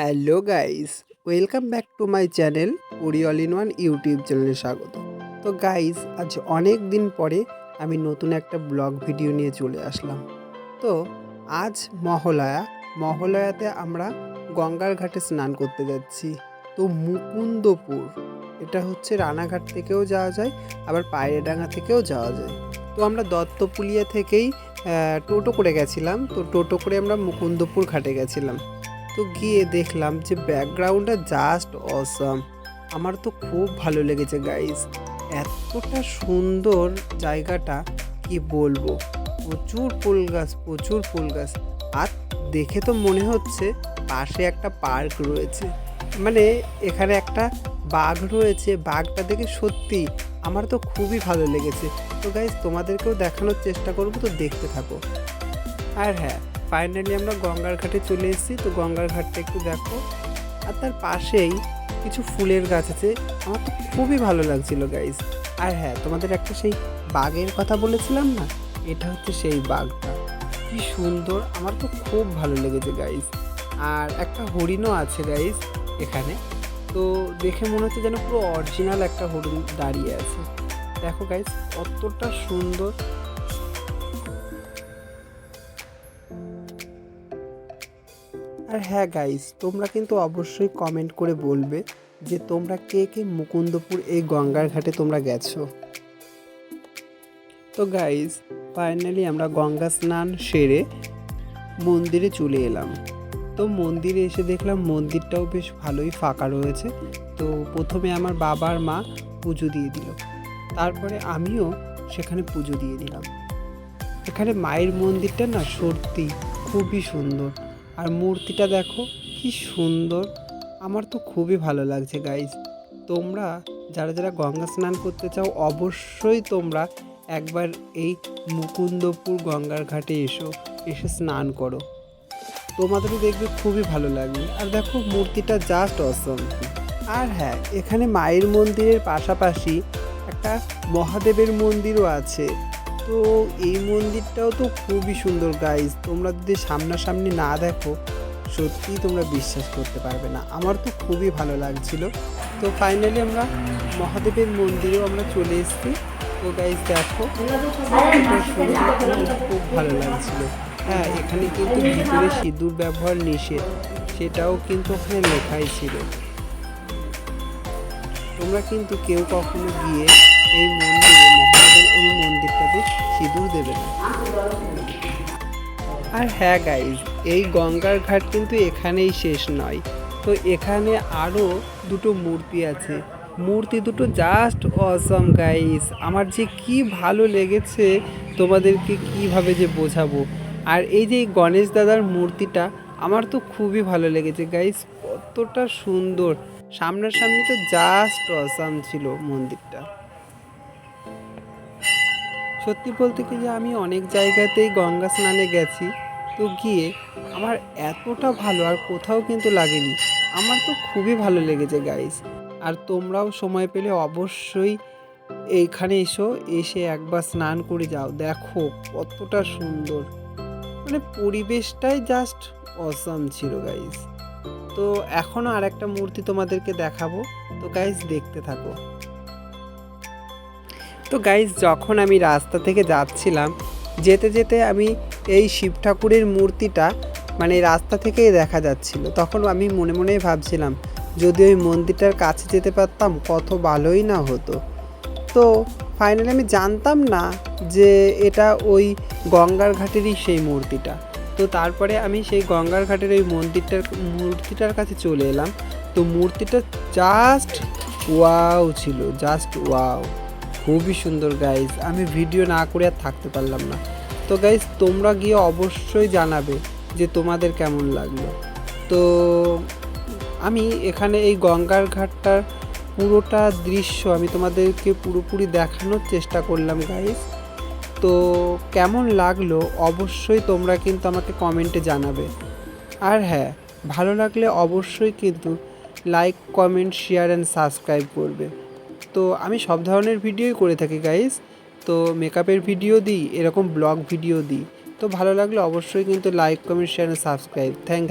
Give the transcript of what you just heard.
Hello guys, welcome back to my channel ওরি all in one YouTube চ্যানেলে স্বাগত। তো গাইস, আজ অনেক দিন পরে আমি নতুন একটা ব্লগ ভিডিও নিয়ে চলে আসলাম। তো আজ মহালয়া, মহালয়াতে আমরা গঙ্গার ঘাটে স্নান করতে যাচ্ছি। তো মুকুন্দপুর, এটা হচ্ছে রানাঘাট থেকেও যাওয়া যায়, আবার পায়রাডাঙ্গা থেকেও যাওয়া যায়। তো আমরা দত্তপুলিয়া থেকেই টোটো করে গেছিলাম। তো টোটো করে আমরা মুকুন্দপুর ঘাটে গেছিলাম। তো গিয়ে দেখলাম যে ব্যাকগ্রাউন্ডটা জাস্ট অসম আমার তো খুব ভালো লেগেছে গাইস এতটা সুন্দর জায়গাটা, কি বলব? প্রচুর ফুল গাছ, প্রচুর ফুল গাছ। আর দেখে তো মনে হচ্ছে পাশে একটা পার্ক রয়েছে। মানে এখানে একটা বাঘ রয়েছে, বাঘটা দেখে সত্যি আমার তো খুবই ভালো লেগেছে। তো গাইজ তোমাদেরকেও দেখানোর চেষ্টা করব, তো দেখতে থাকো। আর হ্যাঁ ফাইনালি আমরা গঙ্গার ঘাটে চলে এসেছি। তো গঙ্গার ঘাটটা একটু দেখো। আর তার পাশেই কিছু ফুলের গাছ আছে। আমার তো খুবই ভালো লাগছিল গাইজ আর হ্যাঁ তোমাদের একটা সেই বাঘের কথা বলেছিলাম না? এটা হচ্ছে সেই বাঘটা। কি সুন্দর। আমার তো খুব ভালো লেগেছে গাইজ আর একটা হরিণও আছে গাইজ এখানে। তো দেখে মনে হচ্ছে যেন পুরো অরিজিনাল একটা হরিণ দাঁড়িয়ে আছে। দেখো গাইজ কতটা সুন্দর। আর হ্যাঁ গাইস তোমরা কিন্তু অবশ্যই কমেন্ট করে বলবে যে তোমরা কে কে মুকুন্দপুর এই গঙ্গার ঘাটে তোমরা গেছো। তো গাইস ফাইনালি আমরা গঙ্গা স্নান সেরে মন্দিরে চলে এলাম। তো মন্দিরে এসে দেখলাম মন্দিরটাও বেশ ভালোই ফাঁকা রয়েছে। তো প্রথমে আমার বাবার মা পুজো দিয়ে দিল। তারপরে আমিও সেখানে পুজো দিয়ে দিলাম। এখানে মায়ের মন্দিরটা না সত্যি খুবই সুন্দর। আর মূর্তিটা দেখো, কি সুন্দর। আমার তো খুবই ভালো লাগছে গাইজ তোমরা, যারা যারা গঙ্গা স্নান করতে চাও, অবশ্যই তোমরা একবার এই মুকুন্দপুর গঙ্গার ঘাটে এসো, এসে স্নান করো। তোমাদেরও দেখবে খুবই ভালো লাগবে। আর দেখো, মূর্তিটা জাস্ট অসম আর হ্যাঁ এখানে মায়ের মন্দিরের পাশাপাশি একটা মহাদেবের মন্দিরও আছে। তো এই মন্দিরটাও তো খুবই সুন্দর গাইজ তোমরা যদি সামনাসামনি না দেখো, সত্যিই তোমরা বিশ্বাস করতে পারবে না। আমার তো খুবই ভালো লাগছিল। তো ফাইনালি আমরা মহাদেবের মন্দিরেও আমরা চলে এসেছি। তো গাইজ দেখো খুব ভালো লাগছিল। হ্যাঁ এখানে কিন্তু ভিতরে সিঁদুর ব্যবহার নিষেধ, সেটাও কিন্তু ওখানে লেখাই ছিল। তোমরা কিন্তু কেউ কখনো গিয়ে এই মন্দিরে এই মন্দিরটাতে সিঁদুর দেবে না। আর হ্যাঁ গাইজ এই গঙ্গার ঘাট কিন্তু এখানেই শেষ নয়। তো এখানে আরও দুটো মূর্তি আছে। মূর্তি দুটো জাস্ট অসম গাইস আমার যে কি ভালো লেগেছে, তোমাদেরকে কীভাবে যে বোঝাবো। আর এই যে গণেশ দাদার মূর্তিটা, আমার তো খুবই ভালো লেগেছে গাইস কতটা সুন্দর। সামনাসামনি তো জাস্ট অসাম ছিল মন্দিরটা। সত্যি বলতে কি যে আমি অনেক জায়গাতেই গঙ্গা স্নানে গেছি, তো গিয়ে আমার এতটা ভালো আর কোথাও কিন্তু লাগেনি। আমার তো খুবই ভালো লেগেছে গাইস আর তোমরাও সময় পেলে অবশ্যই এইখানে এসো, এসে একবার স্নান করে যাও। দেখো কতটা সুন্দর। মানে পরিবেশটাই জাস্ট অসাম ছিল গাইস তো এখনও আর একটা মূর্তি তোমাদেরকে দেখাবো। তো গাইস দেখতে থাকো। তো গাইজ যখন আমি রাস্তা থেকে যাচ্ছিলাম, যেতে যেতে আমি এই শিব ঠাকুরের মূর্তিটা মানে রাস্তা থেকেই দেখা যাচ্ছিল। তখন আমি মনে মনেই ভাবছিলাম, যদি ওই মন্দিরটার কাছে যেতে পারতাম, কত ভালোই না হতো। তো ফাইনালি আমি জানতাম না যে এটা ওই গঙ্গার ঘাটেরই সেই মূর্তিটা। তো তারপরে আমি সেই গঙ্গার ঘাটের ওই মন্দিরটার, মূর্তিটার কাছে চলে এলাম। তো মূর্তিটা জাস্ট ওয়াও ছিল জাস্ট ওয়াও খুবই সুন্দর গাইজ আমি ভিডিও না করে আর থাকতে পারলাম না। তো গাইজ তোমরা গিয়ে অবশ্যই জানাবে যে তোমাদের কেমন লাগল। তো, আমি এখানে এই গঙ্গার ঘাটটার পুরোটা দৃশ্য আমি তোমাদেরকে পুরোপুরি দেখানোর চেষ্টা করলাম গাইজ তো, কেমন লাগল অবশ্যই তোমরা কিন্তু আমাকে কমেন্টে জানাবে। আর হ্যাঁ ভালো লাগলে অবশ্যই কিন্তু like comment share and subscribe করবে। তো আমি সব ধরনের ভিডিওই করে থাকি গাইস তো মেকআপের ভিডিও দিই, এরকম ব্লগ ভিডিও দিই। তো ভালো লাগলে অবশ্যই কিন্তু like comment share subscribe thank